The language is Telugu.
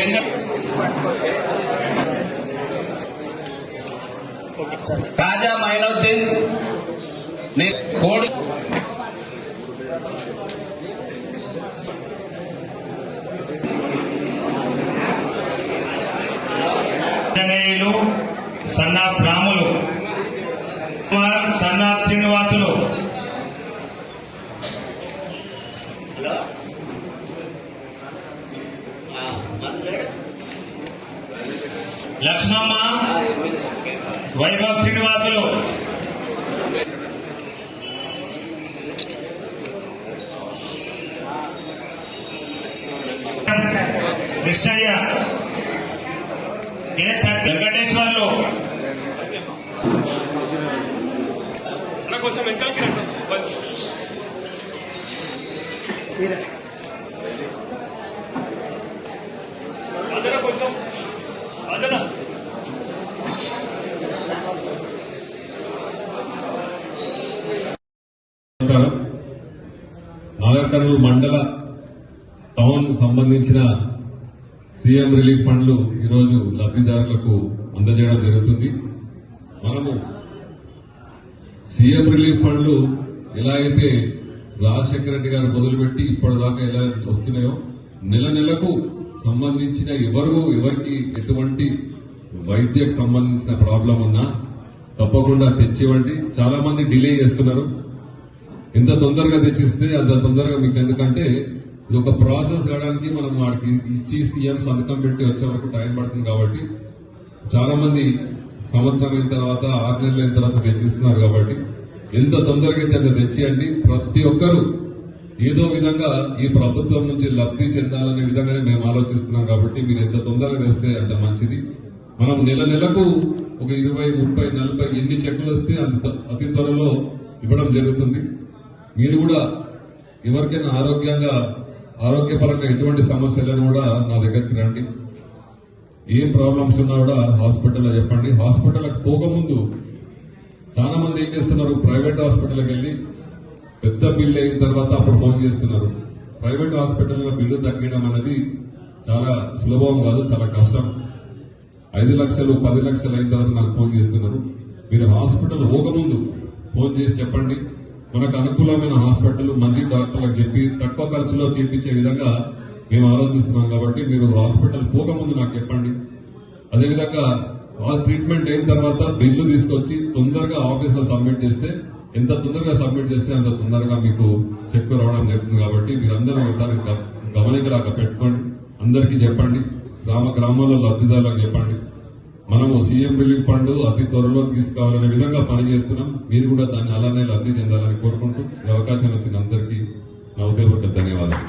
బెంగ- Khaja Mainuddin Kodi Anjaneyulu son of Ramulu Kumar son of Srinivasulu. Lakshmamma Vaibhav Srinivasulu. Krishnaiah Venkateswarlu. కొంచెం వెనకాలకి రండి కొంచెం అదన కొంచెం అదన నమస్కారం నాగర్కర్నూలు మండల టౌన్ సంబంధించిన సీఎం రిలీఫ్ ఫండ్లు ఈరోజు లబ్ధిదారులకు అందజేయడం జరుగుతుంది. మనము సీఎం రిలీఫ్ ఫండ్లు ఎలా అయితే రాజశేఖర రెడ్డి గారు మొదలుపెట్టి ఇప్పటిదాకా ఎలా వస్తున్నాయో నెల నెలకు సంబంధించిన ఎవరు ఎవరికి ఎటువంటి వైద్యకు సంబంధించిన ప్రాబ్లం ఉన్నా తప్పకుండా తెచ్చివ్వండి చాలా మంది డిలే చేస్తున్నారు. ఎంత తొందరగా తెచ్చిస్తే అంత తొందరగా మీకు ఎందుకంటే ఇది ఒక ప్రాసెస్ కావడానికి మనం వాడికి ఇచ్చి సీఎం సంతకం పెట్టి వచ్చే వరకు టైం పడుతుంది కాబట్టి చాలా మంది సంవత్సరం అయిన తర్వాత ఆరు నెలలు అయిన తర్వాత తెచ్చిస్తున్నారు కాబట్టి ఎంత తొందరగా అయితే అంత తెచ్చియండి. ప్రతి ఒక్కరూ ఏదో విధంగా ఈ ప్రభుత్వం నుంచి లబ్ధి చెందాలనే విధంగానే మేము ఆలోచిస్తున్నాం కాబట్టి మీరు ఎంత తొందరగా తెస్తే అంత మంచిది. మనం నెల నెలకు ఒక ఇరవై ముప్పై నలభై ఎన్ని చెక్కులు వస్తే అంత అతి త్వరలో ఇవ్వడం జరుగుతుంది. మీరు కూడా ఎవరికైనా ఆరోగ్యంగా ఆరోగ్యపరంగా ఎటువంటి సమస్యలను కూడా నా దగ్గరికి రండి. ఏం ప్రాబ్లమ్స్ ఉన్నా కూడా హాస్పిటల్లో చెప్పండి. హాస్పిటల్కి పోకముందు చాలా మంది ఏం చేస్తున్నారు? ప్రైవేట్ హాస్పిటల్కి వెళ్ళి పెద్ద బిల్ అయిన తర్వాత అప్పుడు ఫోన్ చేస్తున్నారు. ప్రైవేట్ హాస్పిటల్లో బిల్లు తగ్గడం అనేది చాలా సులభం కాదు చాలా కష్టం. ఐదు లక్షలు పది లక్షలు అయిన తర్వాత నాకు ఫోన్ చేస్తున్నారు. మీరు హాస్పిటల్ పోకముందు ఫోన్ చేసి చెప్పండి. మనకు అనుకూలమైన హాస్పిటల్ మంచి డాక్టర్లకు చెప్పి తక్కువ ఖర్చులో చేయించే విధంగా మేము ఆలోచిస్తున్నాం కాబట్టి మీరు హాస్పిటల్ పోకముందు నాకు చెప్పండి. అదేవిధంగా ఆ ట్రీట్మెంట్ అయిన తర్వాత బిల్లు తీసుకొచ్చి తొందరగా ఆఫీస్లో సబ్మిట్ చేస్తే ఎంత తొందరగా సబ్మిట్ చేస్తే అంత తొందరగా మీకు చెక్ రావడం జరుగుతుంది కాబట్టి మీరందరూ ఒకసారి గ- గమనికలాగా పెట్టుకోండి. అందరికీ చెప్పండి. గ్రామ గ్రామాల్లో లబ్ధిదారులకు చెప్పండి. మనము సీఎం రిలీఫ్ ఫండ్ అతి త్వరలో తీసుకోవాలనే విధంగా పనిచేస్తున్నాం. మీరు కూడా దాన్ని అలానే లబ్ధి చెందాలని కోరుకుంటూ ఈ అవకాశం వచ్చిన అందరికీ నా ఉదయపూర్వక ధన్యవాదాలు.